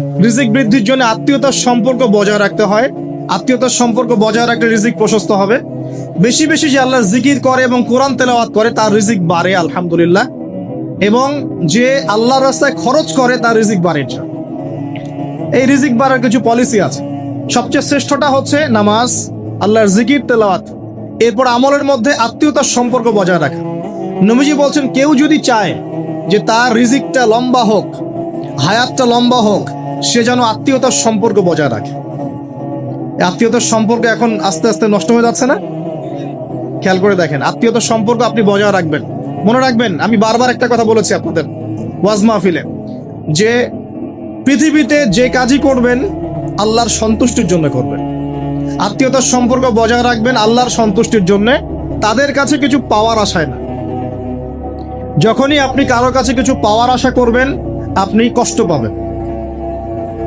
রিজিক বৃদ্ধির জন্য আত্মীয়তার সম্পর্ক বজায় রাখতে হয়। আত্মীয়তার সম্পর্ক বজায় রাখলে রিজিক প্রশস্ত হবে। বেশি বেশি যে আল্লাহ জিকির করে এবং কোরআন তেলাওয়াত করে, তার রিজিক বাড়ে, আলহামদুলিল্লাহ। এবং যে আল্লাহর রাস্তায় খরচ করে, তার রিজিক বাড়ে। এই রিজিক বাড়ার কিছু পলিসি আছে। সবচেয়ে শ্রেষ্ঠটা হচ্ছে নামাজ, আল্লাহর জিকির, তেলাওয়াত। এরপর আমলের মধ্যে আত্মীয়তার সম্পর্ক বজায় রাখা। নবীজি বলছেন, কেউ যদি চায় যে তার রিজিকটা লম্বা হোক, হায়াতটা লম্বা হোক সে যেন আত্মীয়তার সম্পর্ক বজায় রাখে। আত্মীয়তার সম্পর্ক এখন আস্তে আস্তে নষ্ট হয়ে যাচ্ছে না? খেয়াল করে দেখেন, আত্মীয়তার সম্পর্ক আপনি বজায় রাখবেন। মনে রাখবেন, আমি বারবার একটা কথা বলেছি আপনাদের ওয়াজ মাহফিলে, যে পৃথিবীতে যে কাজই করবেন, আল্লাহর সন্তুষ্টির জন্য করবেন। আত্মীয়তার সম্পর্ক বজায় রাখবেন আল্লাহর সন্তুষ্টির জন্য, তাদের কাছে কিছু পাওয়ার আশায় না। যখনই আপনি কারও কাছে কিছু পাওয়ার আশা করবেন, আপনি কষ্ট পাবেন।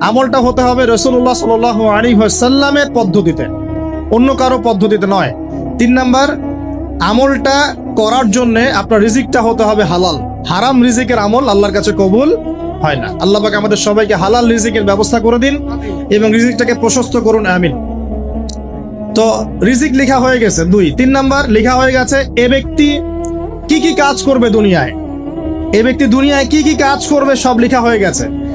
আমলটা হতে হবে রসুল্লাহ সাল আলী সাল্লামের পদ্ধতিতে। অন্য কারও পদ্ধতিতে নয়। তিন নাম্বার, আমলটা করার জন্যে আপনার রিজিকটা হতে হবে হালাল। হারাম রিজিকের আমল আল্লাহর কাছে কবুল হয় না। আল্লাহ পাক আমাদের সবাইকে হালাল রিজিকের ব্যবস্থা করে দিন এবং রিজিকটাকে প্রশস্ত করুন, আমিন। তো রিজিক লেখা হয়ে গেছে দুই। তিন নাম্বার, লেখা হয়ে গেছে এ ব্যক্তি কি কি কাজ করবে দুনিয়ায়? এ ব্যক্তি দুনিয়ায় কি কি কাজ করবে সব লেখা হয়ে গেছে।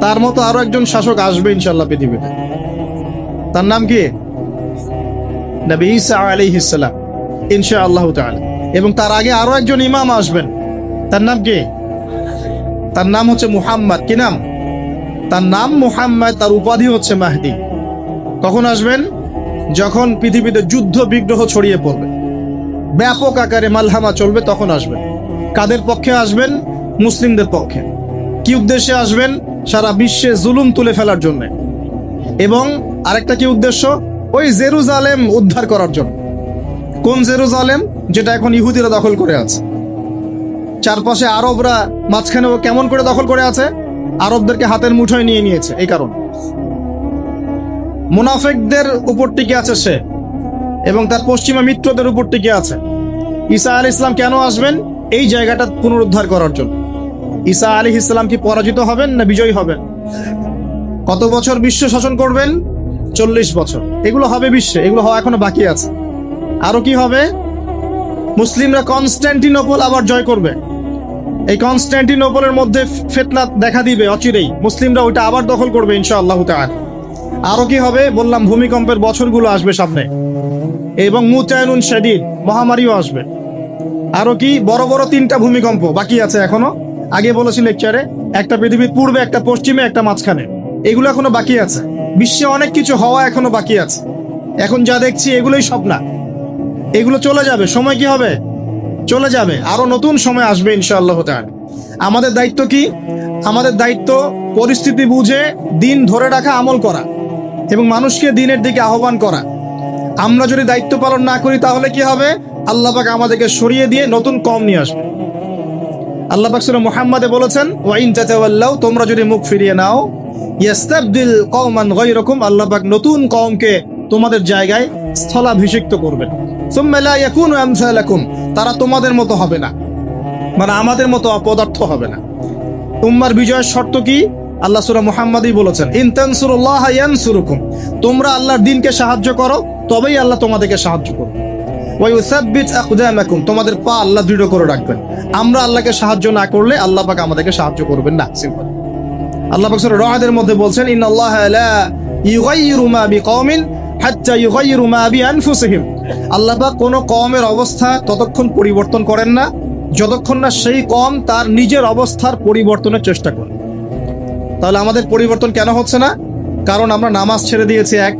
তার মতো আরও একজন শাসক আসবে ইনশাল্লাহ পৃথিবীতে। তার নাম কি? নবী ঈসা আলাইহিস সালাম ইনশা আল্লাহ এবং তার আগে আরও একজন ইমাম আসবেন। তার নাম কি? তার নাম হচ্ছে মুহাম্মদ। কি নাম? তার নাম মুহাম্মদ, তার উপাধি হচ্ছে মাহদি। কখন আসবেন? যখন পৃথিবীতে যুদ্ধ, বিগ্রহ ছড়িয়ে পড়বে। ব্যাপক আকারে মালহামা চলবে, তখন আসবেন। কাদের পক্ষে আসবেন? মুসলিমদের পক্ষে। কি উদ্দেশ্যে আসবেন? সারা বিশ্বে জুলুম তুলে ফেলার জন্য। এবং আরেকটা কি উদ্দেশ্য? ওই জেরুজালেম উদ্ধার করার জন্য। কোন জেরুজালেম? যেটা এখন ইহুদিরা দখল করে আছে। চারপাশে আরবরা মাঝখানে ও কেমন করে দখল করে আছে? আরবদেরকে হাতের মুঠোয় নিয়ে নিয়েছে, এই কারণ। মুনাফেকদের উপর টিকে আছে সে, এবং তার পশ্চিমা মিত্রদের উপর টিকে আছে। ঈসা আল ইসলাম কেন আসবেন? এই জায়গাটা পুনরুদ্ধার করার জন্য। ঈসা আলী ইসলাম কি পরাজিত হবেন না বিজয়ী হবেন? কত বছর বিশ্ব শাসন করবেন? চল্লিশ বছর। এগুলো হবে বিশ্বে, এগুলো হওয়া এখনও বাকি আছে। আরও কি হবে? মুসলিমরা কনস্ট্যান্টিনোপল আবার জয় করবে। এই কনস্ট্যান্টিনোপলের মধ্যে ফেতনা দেখা দিবে অচিরেই। মুসলিমরা ওইটা আবার দখল করবে ইনশাআল্লাহ তাআলা। আরও কি হবে? বললাম, ভূমিকম্পের বছরগুলো আসবে সামনে। এবং মুতায়নুন শাদীদ, মহামারীও আসবে। আরও কি? বড় বড় তিনটা ভূমিকম্প বাকি আছে এখনও। আগে বলেছি লেকচারে একটা পৃথিবীর পূর্বে, একটা পশ্চিমে, একটা মাঝখানে। এগুলো এখনও বাকি আছে। বিশ্বে অনেক কিছু হওয়া এখনও বাকি আছে। এখন যা দেখছি, এগুলোই সব না। এগুলো চলে যাবে। সময় কি হবে? চলে যাবে। আরও নতুন সময় আসবে, ইনশাআল্লাহ তাআলা। আমাদের দায়িত্ব কি? আমাদের দায়িত্ব পরিস্থিতি বুঝে, দিন ধরে রাখা, আমল করা। এবং মানুষকে দিনের দিকে আহ্বান করা। আমরা যদি দায়িত্ব পালন না করি, তাহলে কি হবে? আল্লাহ পাক আমাদেরকে সরিয়ে দিয়ে নতুন কম নিয়ে আসবে। আল্লাহ বলেছেন তোমরা যদি মুখ ফিরিয়ে নাও, ইয়াস্তাবদিল কওমান গায়রাকুম আল্লাহ পাক নতুন কওমকে তোমাদের জায়গায় স্থলাভিষিক্ত সুম্মা লা ইয়াকুনু আমসালাকুম, তারা তোমাদের মতো হবে না। মানে আমাদের মতো অপদার্থ হবে না। উম্মার বিজয়ের শর্ত কি? আল্লাহ সুরা মুহাম্মাদই বলেছেন ইনতানসুরুল্লাহ ইয়ানসুরুকুম তোমরা আল্লাহর দিনকে সাহায্য করো, তবেই আল্লাহ তোমাদেরকে সাহায্য করবে। ওই ইউসাব্বিত আকদামাকুম তোমাদের পা আল্লাহ দৃঢ় করে রাখবেন। আমরা আল্লাহকে সাহায্য না করলে আল্লাহ পাক আমাদেরকে সাহায্য করবেন না। সিম্পল আল্লাহ পাক সূরা রাদের মধ্যে বলছেন, ইন্নাল্লাহ লা ইউগাইয়িরু মা বিকওমিন হাত্তা ইউগাইয়িরু মা বিআনফুসিহিম। আল্লাহ পাক কোন কওমের অবস্থা ততক্ষণ পরিবর্তন করেন না, যতক্ষণ না সেই কম তার নিজের অবস্থার পরিবর্তনের চেষ্টা করে। তাহলে আমাদের পরিবর্তন কেন হচ্ছে না? কারণ আমরা নামাজ ছেড়ে দিয়েছি, এক।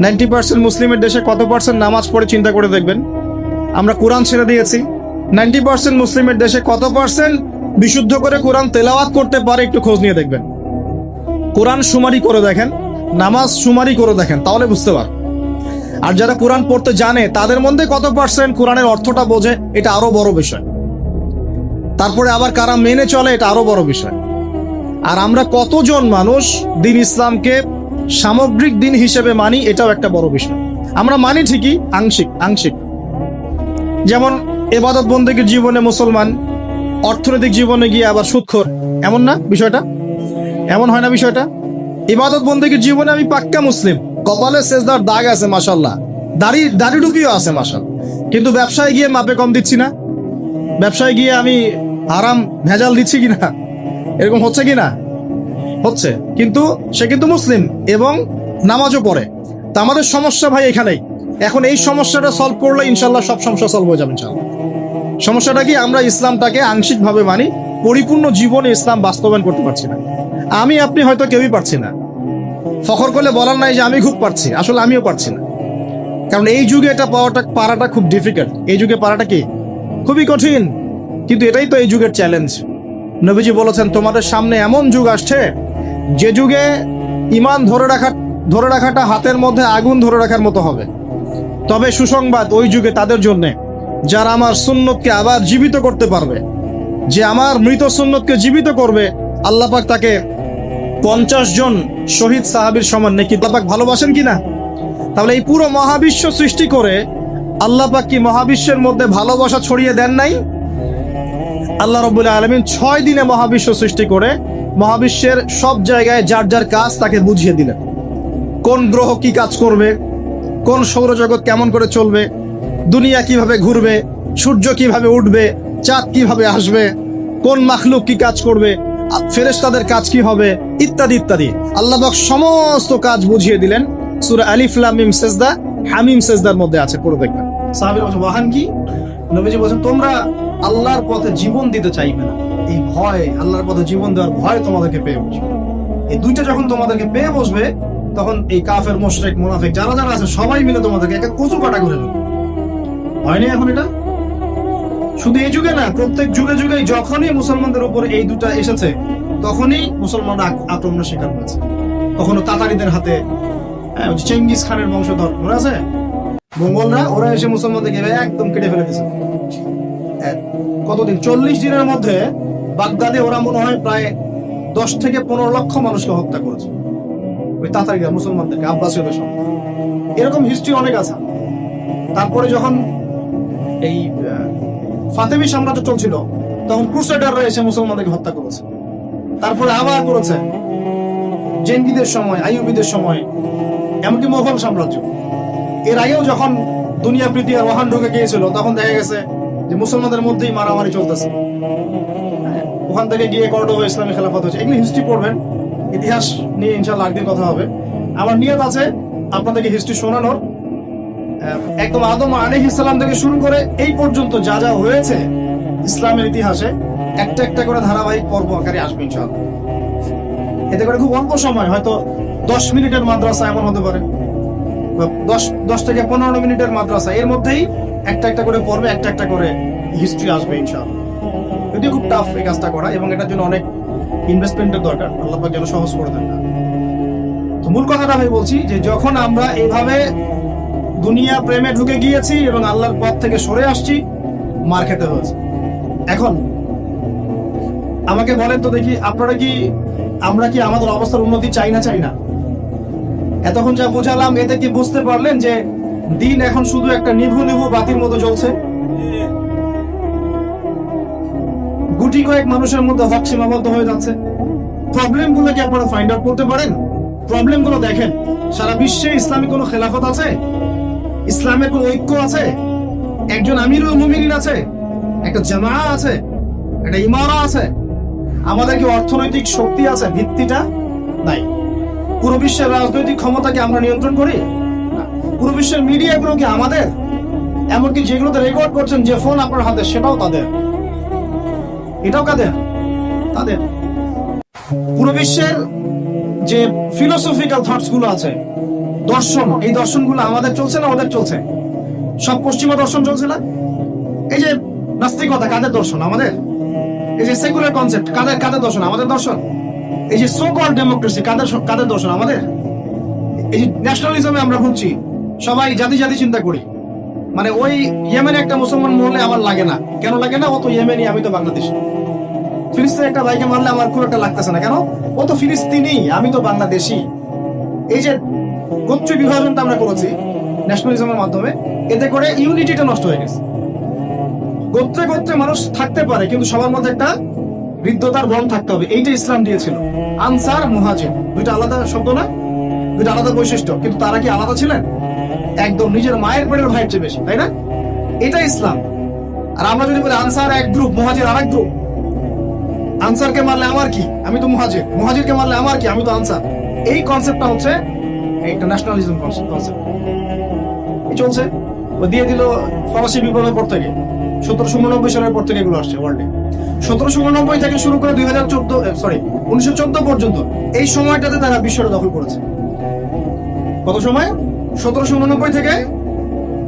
নাইনটি পার্সেন্ট মুসলিমের দেশে কত পার্সেন্ট নামাজ পড়ে চিন্তা করে দেখবেন? আমরা কোরআন ছেড়ে দিয়েছি নাইনটি পার্সেন্ট মুসলিমের দেশে কত পার্সেন্ট? বিশুদ্ধ করে কোরআন তেলাওয়াত করতে পারে, একটু খোঁজ নিয়ে দেখবেন। কোরআন সুমারি করে দেখেন, নামাজ সুমারি করে দেখেন, তাহলে বুঝতে পার আর যারা কোরআন পড়তে জানে, তাদের মধ্যে কত পার্সেন্ট কোরআনের অর্থটা বোঝে, এটা আরও বড় বিষয়। তারপরে আবার কারা মেনে চলে, এটা আরও বড় বিষয়। আর আমরা কতজন মানুষ দিন ইসলামকে সামগ্রিক দিন হিসেবে মানি, এটাও একটা বড় বিষয়। আমরা মানি ঠিকই, আংশিক আংশিক। যেমন এবাদত বন্দীকে জীবনে মুসলমান, অর্থনৈতিক জীবনে গিয়ে আবার সুৎখর। এমন না বিষয়টা? এমন হয় না বিষয়টা? ইবাদত বন্দীকে জীবনে আমি পাক্কা মুসলিম। কপালে শেষদার দাগ আছে মাসাল্লাহ দাড়ি দাড়ি টুপিও আছে মাসাল কিন্তু ব্যবসায় গিয়ে মাপে কম দিচ্ছি না? ব্যবসায় গিয়ে আমি আরাম ভেজাল দিচ্ছি কিনা? এরকম হচ্ছে কি না হচ্ছে। কিন্তু সে কিন্তু মুসলিম এবং নামাজও পড়ে। তা আমাদের সমস্যা ভাই এখানেই। এখন এই সমস্যাটা সলভ করলে ইনশাল্লাহ সব সমস্যা সলভ হয়ে যাবে ইনশাল্লাহ সমস্যাটা কি? আমরা ইসলামটাকে আংশিকভাবে মানি, পরিপূর্ণ জীবনে ইসলাম বাস্তবায়ন করতে পারছি না। আমি, আপনি হয়তো কেউই পারছি না। ফখর করলে বলার নাই যে আমি খুব পারছি, আসলে আমিও পারছি না। কারণ এই যুগে এটা পাওয়াটা, পারাটা খুব ডিফিকাল্ট এই যুগে পারাটা কি? খুবই কঠিন। কিন্তু এটাই তো এই যুগের চ্যালেঞ্জ নবীজি বলেছেন, তোমাদের সামনে এমন যুগ আসছে, যে যুগে ইমান ধরে রাখা ধরে রাখাটা হাতের মধ্যে আগুন ধরে রাখার মতো হবে। তবে সুসংবাদ ওই যুগে তাদের জন্য, যারা আমার সুন্নতকে আবার জীবিত করতে পারবে। যে আমার মৃত সুন্নতকে জীবিত করবে, আল্লাহ পাক তাকে পঞ্চাশ জন শহীদ সাহাবীর সমান নাকি আল্লাহ পাক ভালোবাসেন কিনা? তাহলে এই পুরো মহাবিশ্ব সৃষ্টি করে আল্লাহ পাক কি মহাবিশ্বের মধ্যে ভালোবাসা ছড়িয়ে দেন নাই? আল্লাহ রবুল্লাহ আলমিন ছয় দিনে মহাবিশ্ব সৃষ্টি করে মহাবিশ্বের সব জায়গায় যার যার কাজ তাকে বুঝিয়ে দিলেন। কোন গ্রহ কি কাজ করবে? কোন সৌরজগৎ কেমন করে চলবে? দুনিয়া কীভাবে ঘুরবে? সূর্য কীভাবে উঠবে? চাঁদ কীভাবে আসবে? কোন মাখলুক কি কাজ করবে? ফেরেশতাদের কাজ কি হবে? ইত্যাদি ইত্যাদি। আল্লাহ সমস্ত কাজ বুঝিয়ে দিলেন। সূরা আলিফ সেজদা, হামিম সেজদার মধ্যে আছে, পড়ে দেখবেন। সাহাবীর ওয়াহান কি? নবীজি বলছেন, তোমরা আল্লাহর পথে জীবন দিতে চাইবে না। এই ভয়, আল্লাহর পথে জীবন দেওয়ার ভয় তোমাদেরকে পেয়ে বসবে। এই দুইটা যখন তোমাদেরকে পেয়ে বসবে তখন এই কাফের মোশরেক মুনাফিক যারা যারা আছে সবাই মিলে তোমাদেরকে একটা কচু কাটা করে দেবে হয়নি এখন এটা? শুধু এই যুগে না প্রত্যেক যুগে যুগে যখনই মুসলমানদের উপর এই দুটা এসেছে তখনই মুসলমানরা আক্রমণের শিকার হয়েছে। কখনো তাতারিদের হাতে হ্যাঁ, চেঙ্গিস খানের বংশধর মনে আছে? মঙ্গলরা ওরা এসে মুসলমানদেরকে একদম কেটে ফেলে দিয়েছে। কতদিন? চল্লিশ দিনের মধ্যে বাগদাদে ওরা মনে হয় প্রায় দশ থেকে পনেরো লক্ষ মানুষকে হত্যা করেছে। ওই তাতারিরা মুসলমানদেরকে আব্বাসীয়দের সঙ্গে এরকম হিস্ট্রি অনেক আছে। তারপরে যখন এই ফাতেমি সাম্রাজ্য চলছিল তখন ক্রুসেডাররা এসে মুসলমানদেরকে হত্যা করেছে। তারপরে আবার করেছে। জেনগিদের সময় আইয়ুবিদের সময় এমনকি মোগল সাম্রাজ্য। এর আগেও যখন দুনিয়া প্রীতি আর ওহান ঢুকে গিয়েছিল তখন দেখা গেছে যে মুসলমানদের মধ্যেই মারামারি চলতেছে। হ্যাঁ, ওখান থেকে গিয়ে কর্ডোভা ইসলামী খেলাফত হয়েছে। এগুলো হিস্ট্রি পড়বেন। ইতিহাস নিয়ে ইনশাল্লাহ একদিন কথা হবে। আমার নিয়ত আছে আপনাদেরকে হিস্ট্রি শোনানোর। একদম আদম আলী ইসলাম থেকে শুরু করে এই পর্যন্ত যা যা হয়েছে ইসলামের ইতিহাসে, একটা একটা করে ধারাবাহিক পর্ব আকারে আসবে ইনশাল্লাহ এতে করে খুব অল্প সময়, হয়তো দশ মিনিটের মাদ্রাসা এমন হতে পারে। দশ দশ থেকে পনেরো মিনিটের মাদ্রাসা, এর মধ্যেই একটা একটা করে পর্বে, একটা একটা করে হিস্ট্রি আসবে ইনশাল্লাহ যদিও খুব টাফ এই কাজটা করা এবং এটার জন্য অনেক ইনভেস্টমেন্টের দরকার আল্লাহ যেন সহজ করে দেন না। তো মূল কথাটা আমি বলছি যে যখন আমরা এইভাবে দুনিয়া প্রেমে ঢুকে গিয়েছি এবং আল্লাহর পথ থেকে সরে আসছি, মার খেতে হয়েছে। এখন, আমাকে বলেন তো দেখি, আপনারা কি, আমরা কি আমাদের অবস্থার উন্নতি চাই না চাই না? এতক্ষণ যা বোঝালাম, এতে কি বুঝতে পারলেন যে দিন এখন শুধু একটা নিভু নিভু বাতির মতো জ্বলছে? গুটি কয়েক মানুষের মধ্যে হক সীমাবদ্ধ হয়ে যাচ্ছে। প্রবলেমগুলো কি আপনারা ফাইন্ড আউট করতে পারেন? প্রবলেমগুলো দেখেন। সারা বিশ্বে ইসলামী কোনো খেলাফত আছে? ইসলামের কোনো ঐক্য আছে? একজন আমিরুল মুমিনিন আছে? একটা জামা আছে? একটা ইমারা আছে? আমাদের কি অর্থনৈতিক শক্তি আছে? ভিত্তিটা নাই। পুরো বিশ্বের রাজনৈতিক ক্ষমতাকে আমরা নিয়ন্ত্রণ করি। পুরো বিশ্বের মিডিয়াগুলো কি আমাদের? এমনকি যেগুলোতে রেকর্ড করছেন যে ফোন আপনার হাতে, সেটাও তাদের। এটাও কাদের? তাদের। পুরো বিশ্বের যে ফিলোসফিক্যাল থটসগুলো আছে, দর্শন, এই দর্শনগুলো আমাদের চলছে না ওদের চলছে? সব পশ্চিমা দর্শন চলছে না? এই যে নাস্তিকতা, কাদের দর্শন? আমাদের? এই যে সেকুলার কনসেপ্ট কাদের কাদের দর্শন? আমাদের দর্শন? এই যে সো কল ডেমোক্রেসি কাদের কাদের দর্শন? আমাদের? এই যে ন্যাশনালিজমে আমরা ভুগছি, সবাই জাতি জাতি চিন্তা করি। মানে ওই ইয়েমেনে একটা মুসলমান মরলে আমার লাগে না। কেন লাগে না? ও তো ইয়েমেনি, আমি তো বাংলাদেশি। ফিলিস্তিনে একটা ভাইকে মারলে আমার খুব একটা লাগতেছে না। কেন? ও তো ফিলিস্তিনি, আমি তো বাংলাদেশি। এই যে গোত্র বিভাজনটা আমরা করেছি ন্যাশনালিজমের মাধ্যমে, এতে করে ইউনিটিটা নষ্ট হয়ে গেছে। গোত্রে গোত্রে মানুষ থাকতে পারে, কিন্তু সবার মধ্যে একটা বৃদ্ধতার বন থাকতে হবে। এইটা ইসলাম দিয়েছিল। আনসার, মুহাজির। দুইটা আলাদা শব্দ না? দুইটা আলাদা বৈশিষ্ট্য। কিন্তু তারা কি আলাদা ছিলেন? একদম নিজের মায়ের পেটের ভাইয়ের চেয়ে বেশি, তাই না? এটা ইসলাম। আর আমরা যদি বলি আনসার এক গ্রুপ, মুহাজির আর এক গ্রুপ, আনসারকে মারলে আমার কি? আমি তো মুহাজির। মুহাজিরকে মারলে আমার কি? আমি তো আনসার। এই কনসেপ্টটা হচ্ছে একটা ন্যাশনালিজম কনসেপ্ট চলছে। ও দিয়ে দিল ফরাসি বিপ্লবের পর থেকে। সতেরোশো উননব্বই সালের পর থেকে এগুলো আসছে ওয়ার্ল্ডে সতেরোশো উননব্বই থেকে শুরু করে দুই হাজার চোদ্দ সরি উনিশশো চোদ্দ পর্যন্ত এই সময়টাতে তারা বিশ্বটা দখল করেছে। কত সময়? সতেরোশো উননব্বই থেকে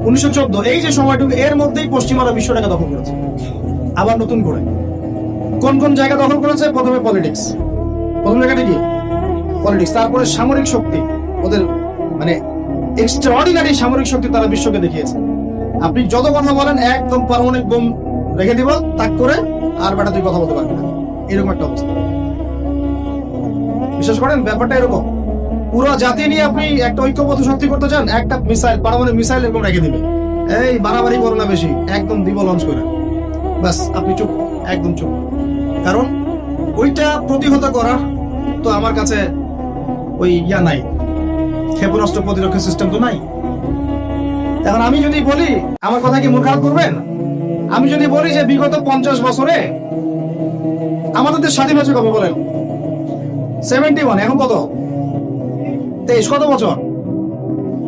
উনিশশো চোদ্দ। এই যে সময়টুকু, এর মধ্যেই পশ্চিমারা বিশ্বটাকে দখল করেছে। আবার নতুন করে। কোন কোন জায়গা দখল করেছে? প্রথমে পলিটিক্স প্রথম জায়গাটা কি? পলিটিক্স তারপরে সামরিক শক্তি। ওদের মানে এক্সট্রাঅর্ডিনারি সামরিক শক্তি তারা বিশ্বকে দেখিয়েছে। আপনি যত কথা বলেন, একদম পারমাণবিক বোম রেখে দিব, তাক করে, আর বেটা তুই কথা বলতে পারবি না। এরকম একটা অবস্থা। বিশ্বাস করেন? ব্যাপারটা এরকম। পুরো জাতি নিয়ে আপনি একটা ঐক্যবদ্ধ শক্তি করতে চান, একটা মিসাইল, পারমাণবিক মিসাইল এরকম রেখে দিবে এই বাড়াবাড়ি করো না বেশি, একদম দিব লঞ্চ করে। ব্যাস, আপনি চুপ, একদম চুপ। কারণ ওইটা প্রতিহত করার তো আমার কাছে ওই ইয়া নাই। ক্ষেপণাস্ত্র প্রতিরক্ষা সিস্টেম তো নাই। এখন আমি যদি বলি, আমার কথা কি মূর্খাত করবেন? আমি যদি বলি যে বিগত পঞ্চাশ বছরে আমাদের স্বাধীন হয়েছে কবে বলেন? সেভেন্টি ওয়ান এখন কত? তেইশ কত বছর?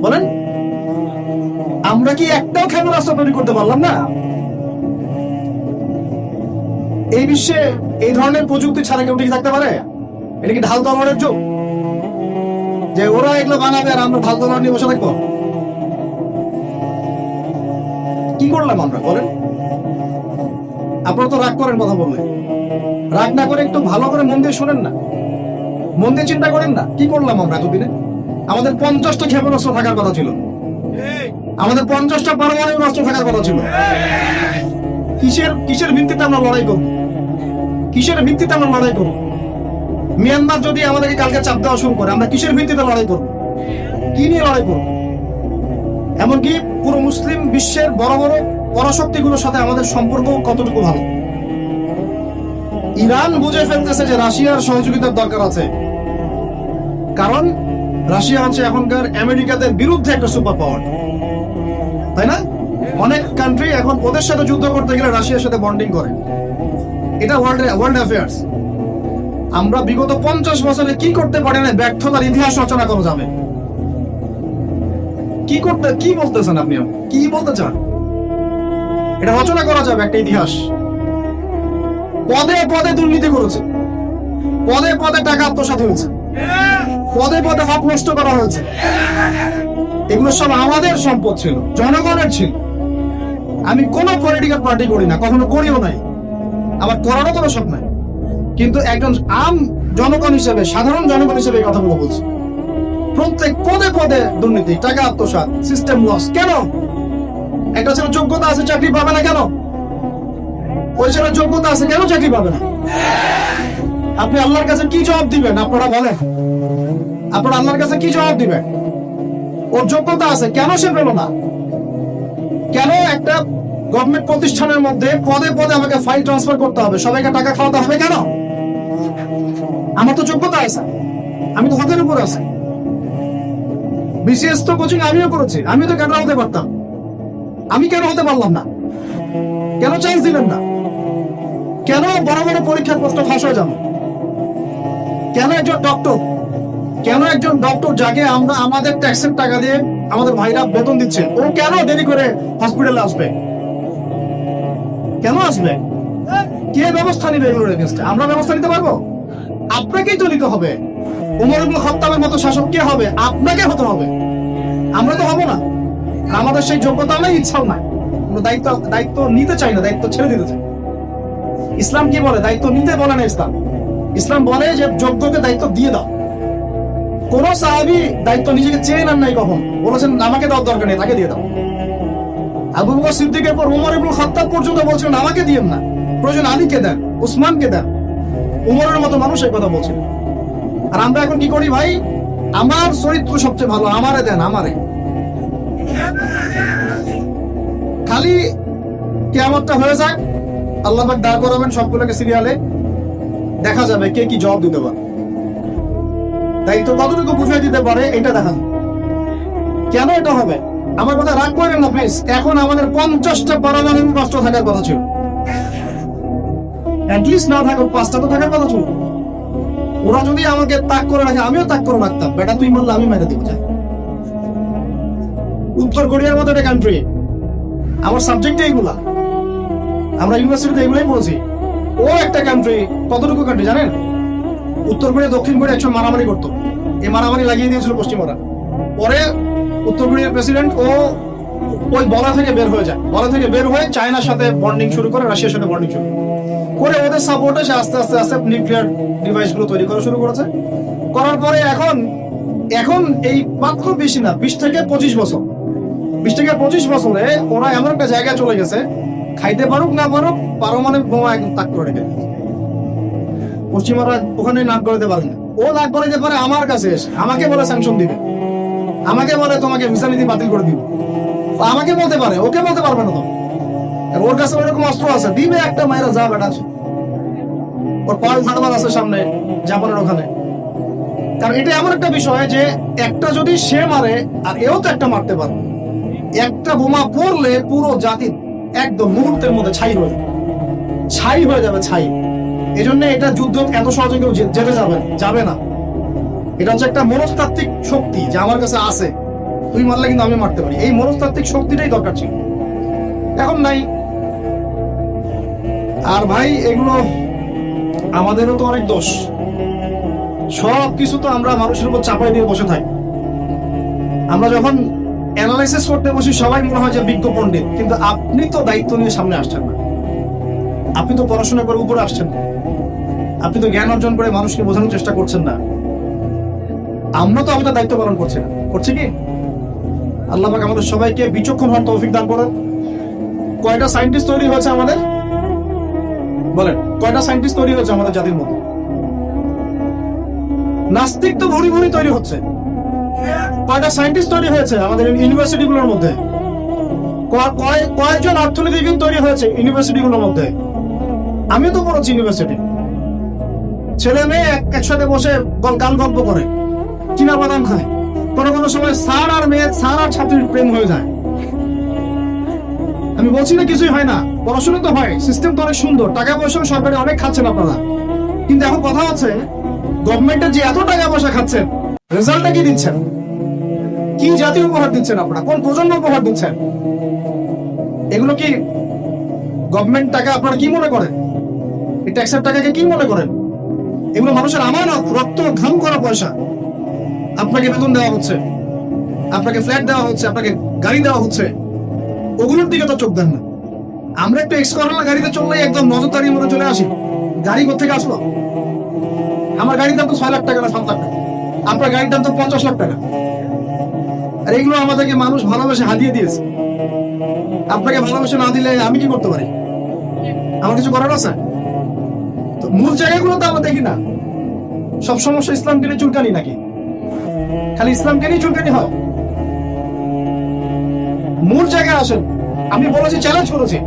বলেন। আমরা কি একটাও খেলার রাস্তা তৈরি করতে পারলাম না? এই বিশ্বে এই ধরনের প্রযুক্তি ছাড়া কেউ টিকে থাকতে পারে? এটা কি ঢাল তলোয়ারের যুগ যে ওরা এগুলো বানাবে আর আমরা ঢাল তলোয়ার নিয়ে বসে থাকব? কি করলাম আমরা, বলেন? আপনারা তো রাগ করেন কথা বললে। রাগ না করে একটু ভালো করে মন দিয়ে শোনেন না। মন দিয়ে চিন্তা করেন না, কি করলাম আমরা এতদিনে? আমাদের পঞ্চাশটা ক্ষেপণাস্ত্র থাকার কথা ছিল। আমাদের পঞ্চাশটা পারমাণবিক অস্ত্র থাকার কথা ছিল। কিসের কিসের ভিত্তিতে আমরা লড়াই করব? কিসের ভিত্তিতে আমরা লড়াই করব? মিয়ানমার যদি আমাদেরকে কালকে চাপ দেওয়া শুরু করে, আমরা কিসের ভিত্তিতে লড়াই করব? কি নিয়ে লড়াই করব? এমনকি পুরো মুসলিম বিশ্বের বড় বড় পরাশক্তিগুলোর সাথে আমাদের সম্পর্ক কতটুকু ভালো? ইরান বুঝে ফেলতেছে যে রাশিয়ার সহযোগিতার দরকার আছে। কারণ রাশিয়া হচ্ছে এখনকার আমেরিকাদের বিরুদ্ধে একটা সুপার পাওয়ার তাই না? অনেক কান্ট্রি এখন ওদের সাথে যুদ্ধ করতে গেলে রাশিয়ার সাথে বন্ডিং করে। এটা ওয়ার্ল্ড ওয়ার্ল্ড অ্যাফেয়ার্স আমরা বিগত পঞ্চাশ বছরে কি করতে পারি না ব্যর্থতার ইতিহাস রচনা করা যাবে? কি করতে, কি বলতেছেন আপনি? কি বলতে চান? এটা রচনা করা যাবে একটা ইতিহাস। পদে পদে দুর্নীতি করেছে। পদে পদে টাকা আত্মসাৎ হয়েছে। পদে পদে হক নষ্ট করা হয়েছে। এগুলো সব আমাদের সম্পদ ছিল, জনগণের ছিল। আমি কোন পলিটিক্যাল পার্টি করি না, কখনো করিও নাই। আমার করারও কোনো শখ নাই। কিন্তু একজন আম জনগণ হিসেবে, সাধারণ জনগণ হিসেবে এই কথাগুলো বলছি। প্রত্যেক পদে পদে দুর্নীতি, টাকা আত্মসাৎ সিস্টেম লস কেন? একটা ছেলে যোগ্যতা আছে, চাকরি পাবে না কেন? ওই ছেলের যোগ্যতা আছে, কেন চাকরি পাবে না? আপনি আল্লাহর কাছে কি জবাব দিবেন? আপনারা বলেন। আপনারা আল্লাহর কাছে কি জবাব দিবেন? ওর যোগ্যতা আছে। কেন সে পেল না? কেন একটা গভর্নমেন্ট প্রতিষ্ঠানের মধ্যে পদে পদে আমাকে ফাইল ট্রান্সফার করতে হবে? সবাইকে টাকা খাওয়াতে হবে কেন? আমার তো যোগ্যতা আছে। আমি তো হকের উপর আছি। বিসিএস তো কোচিং আমিও করেছি। আমি তো কেন হতে পারতাম? আমি কেন হতে পারলাম না? কেন চান্স দিলেন না? কেন বড় বড় পরীক্ষার প্রশ্ন ফাঁস হয়ে যাবে? কেন একজন ডক্টর কেন একজন ডক্টর যাকে আমরা, আমাদের ট্যাক্সের টাকা দিয়ে আমাদের ভাইরা বেতন দিচ্ছে? ও কেন দেরি করে হসপিটালে আসবে? কেন আসবে? কে ব্যবস্থা নিবে আমরা ব্যবস্থা নিতে পারব? আপনাকেই তো নিতে হবে। উমর ইবনুল খাত্তাবের মতো শাসক কে হবে? আপনাকে হতে হবে। আমরা তো হব না। আমাদের সেই যোগ্যতা নেই, ইচ্ছাও নাই। আমরা দায়িত্ব দায়িত্ব নিতে চাই না, দায়িত্ব ছেড়ে দিতে চাই। ইসলাম কি বলে? দায়িত্ব নিতে বলে না ইসলাম। ইসলাম বলে যে যোগ্যকে দায়িত্ব দিয়ে দাও। কোন সাহাবি দায়িত্ব নিজেকে চেয়ে নেন নাই কখন। বলেছেন, আমাকে দেওয়ার দরকার নেই, তাকে দিয়ে দাও। আবু বকর সিদ্দিকের পর উমর ইবনুল খাত্তাব পর্যন্ত বলছিলেন, আমাকে দিয়েন না। প্রয়োজন আলীকে দেন উসমানকে দেন? উমরের মতো মানুষ এই কথা বলছেন আর আমরা এখন কি করি ভাই? আমার চরিত্র সবচেয়ে ভালো, আমারে দেন, আমারে। খালি কেয়ামতটা হয়ে যাক আল্লাহ দাঁড় করাবেন সবগুলোকে সিরিয়ালে দেখা যাবে কে কি জবাব দিতে পারে। দায়িত্ব কতটুকু বুঝিয়ে দিতে পারে, এটা দেখান। কেন এটা হবে? আমার কথা রাগ করেন না প্লিজ এখন আমাদের পঞ্চাশটা পারমাণবিক অস্ত্র থাকার কথা ছিল। অ্যাটলিস্ট না থাকুক, পাঁচটা তো থাকার কথা ছিল। ওরা যদি আমাকে তাক করে রাখে, আমিও তাক করে রাখতাম। বেটা, তুই বললে আমি মেরে দিব, যা। উত্তর কোরিয়ার মতো একটা কান্ট্রি আমার সাবজেক্ট এইগুলা। আমরা ইউনিভার্সিটিতে এগুলাই পড়েছি। ও একটা কান্ট্রি কতটুকু কান্ট্রি জানেন? উত্তর কোরিয়া, দক্ষিণ কোরিয়া একসময় মারামারি করতো। এই মারামারি লাগিয়ে দিয়েছিল পশ্চিমরা পরে উত্তর কোরিয়ার প্রেসিডেন্ট ও ওই বলা থেকে বের হয়ে যায়। বলা থেকে বের হয়ে চায়নার সাথে বন্ডিং শুরু করে, রাশিয়ার সাথে বন্ডিং শুরু করে। করে ওদের সাপোর্টে সে আস্তে আস্তে আস্তে নিউক্লিয়ার ডিভাইসগুলো তৈরি করা শুরু করেছে। করার পরে এখন এখন এই মাত্র বেশি না, বিশ থেকে পঁচিশ বছর। বিশ থেকে পঁচিশ বছরে ওরা এমন একটা জায়গায় চলে গেছে, খাইতে পারুক না পারুক, পারমাণবিক বোমা একদম তাক করে রেখে দিয়েছে। পশ্চিমারা ওখানে নাক গলাতে পারে না। ও নাক গলাতে পারে আমার কাছে এসে। আমাকে বলে স্যাংশন দিবে। আমাকে বলে তোমাকে ভিসা নীতি বাতিল করে দিব। আমাকে বলতে পারে, ওকে বলতে পারবে না ওর কাছে অস্ত্র আছে, দিবে একটা মায়েরা যা বেটা। ওর পাল ধারবার আছে সামনে, জাপানের ওখানে। কারণ এটা এমন একটা বিষয় যে একটা যদি সে মারে, আর এও তো একটা মারতে পারে। একটা বোমা পড়লে পুরো জাতি একদম মুহূর্তের মধ্যে ছাই হয়ে যাবে। ছাই হয়ে যাবে, ছাই। এই জন্য এটা যুদ্ধ এত সহজে কেউ যেতে যাবে যাবে না। এটা হচ্ছে একটা মনস্তাত্ত্বিক শক্তি যে আমার কাছে আছে। তুই মারলে কিন্তু আমি মারতে পারি। এই মনস্তাত্ত্বিক শক্তিটাই দরকার ছিল। এখন নাই। আর ভাই, এগুলো আমাদেরও তো অনেক দোষ। সব কিছু তো আমরা মানুষের উপর চাপাই দিয়ে বসে থাকি। আমরা যখন অ্যানালাইসিস করতে বসি, সবাই মনে হয় যে বিজ্ঞ পণ্ডিত। কিন্তু আপনি তো দায়িত্ব নিয়ে সামনে আসছেন না। আপনি তো পড়াশোনা করে উপরে আসছেন না। আপনি তো জ্ঞান অর্জন করে মানুষকে বোঝানোর চেষ্টা করছেন না। আমরা তো আমাদের দায়িত্ব পালন করছি না। করছি কি? আল্লাহ আমাদের সবাইকে বিচক্ষণ হওয়ার তৌফিক দান করেন। কয়টা সায়েন্টিস্ট তৈরি হয়েছে আমাদের? বলেন, কয়টা সায়েন্টিস্ট তৈরি হয়েছে আমাদের জাতির মধ্যে? নাস্তিক তো ভরি ভরি তৈরি হচ্ছে। কয়টা সায়েন্টিস্ট তৈরি হয়েছে আমাদের ইউনিভার্সিটি গুলোর মধ্যে কয়েকজন অর্থনীতিবিদ তৈরি হয়েছে ইউনিভার্সিটি গুলোর মধ্যে? আমিও তো পড়েছি ইউনিভার্সিটি ছেলে মেয়ে একসাথে বসে গান গল্প করে চীনা বাদাম খায়। কোনো কোনো সময় স্যার আর মেয়ে, স্যার আর ছাত্রীর প্রেম হয়ে যায়। আমি বলছি না কিছুই হয় না, পড়াশোনা তো হয় সিস্টেম তো অনেক সুন্দর, টাকা পয়সা সরকারি অনেক খাচ্ছেন আপনারা। কিন্তু এখন কথা হচ্ছে গভর্নমেন্টের যে এত টাকা পয়সা খাচ্ছেন রেজাল্টটা কি দিচ্ছেন? কি জাতীয় উপহার দিচ্ছেন আপনারা? কোন প্রজন্ম উপহার দিচ্ছেন? এগুলো কি গভর্নমেন্ট টাকা আপনারা কি মনে করেন? এই ট্যাক্সের টাকাকে কি মনে করেন? এগুলো মানুষের আমানত, রক্ত, ঘাম করা পয়সা। আপনাকে বেতন দেওয়া হচ্ছে, আপনাকে ফ্ল্যাট দেওয়া হচ্ছে, আপনাকে গাড়ি দেওয়া হচ্ছে। ওগুলোর দিকে তো চোখ দেন না। আমরা একটু এক্স করোনা গাড়িতে চললেই একদম নজরদারির মধ্যে চলে আসি। গাড়ি কোথেকে আসলো? আমার গাড়ির দাম তো ছয় লাখ টাকা না সাত লাখ টাকা। আপনার গাড়ির দাম তো পঞ্চাশ লাখ টাকা। আর এগুলো আমাদেরকে মানুষ ভালোবেসে হাতিয়ে দিয়েছে। আপনাকে ভালোবেসে না দিলে আমি কি করতে পারি? আমার কিছু করার আছে? মূল জায়গাগুলো তো আমরা দেখি না। সব সমস্যা ইসলামকে নিয়ে চুলকানি নাকি? খালি ইসলামকে নিয়ে চুলকানি হয়? মূল জায়গায় আসেন। আমি বলেছি চ্যালেঞ্জ করেছি।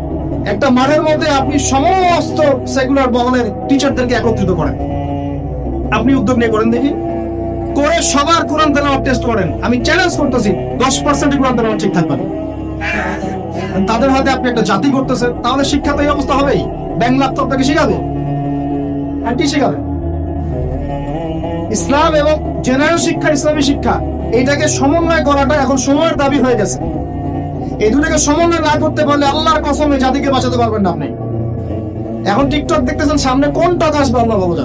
একটা মাঠের মধ্যে আপনি সমস্ত সেকুলার মহলের টিচারদেরকে একত্রিত করেন। আপনি উদ্যোগ নিয়ে করেন দেখি। করে সবার কোরআন তেলাওয়াত টেস্ট করেন। আমি চ্যালেঞ্জ করতেছি, দশ পার্সেন্ট কোরআন তেলাওয়াত ঠিক থাকবেন তাদের হাতে আপনি একটা জাতি করতেছেন তাহলে শিক্ষা তো এই অবস্থা হবেই। ব্যাংক তো আপনাকে শিখাবে। ইসলাম এবং জেনারেল শিক্ষা, ইসলামী শিক্ষা, এটাকে সমন্বয় করাটা এখন সময়ের দাবি হয়ে গেছে। এই দুটাকে সমন্বয় না করতে পারলে আল্লাহর কসমে জাতিকে বাঁচাতে পারবেন না আপনি। এখন টিকটক দেখতেছেন, সামনে কোন টাকা আসবে আল্লাহ ভালো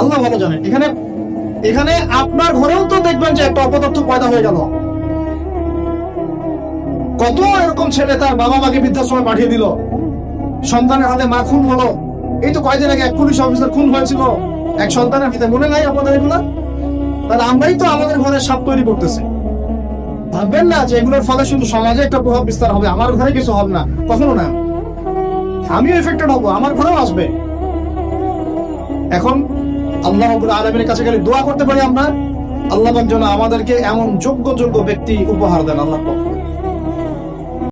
আল্লাহ ভালো জানেন এখানে এখানে আপনার ঘরেও তো দেখবেন যে একটা অপতথ্য পয়দা হয়ে গেল। কত এরকম ছেলে তার বাবা মাকে বৃদ্ধাশ্রমে পাঠিয়ে দিল। সন্তানের হাতে মাখুন হলো। এই তো কয়দিন আগে এক পুলিশ অফিসার খুন হয়েছিল। এক সন্তানের হাতে মনে নাই আপনাদের এগুলা? তাহলে আমরাই তো আমাদের ঘরে সাপ তৈরি করতেছি। ভাববেন না যে এগুলোর ফলে শুধু সমাজে একটা প্রভাব বিস্তার হবে, আমার ঘরে কিছু হবে না। কখনো না। আমিও এফেক্টেড হব, আমার ঘরেও আসবে। এখন আল্লাহ আলমীর কাছে গেলে দোয়া করতে পারি আমরা। আল্লাহ যেন আমাদেরকে এমন যোগ্য যোগ্য ব্যক্তি উপহার দেন, আল্লাহ।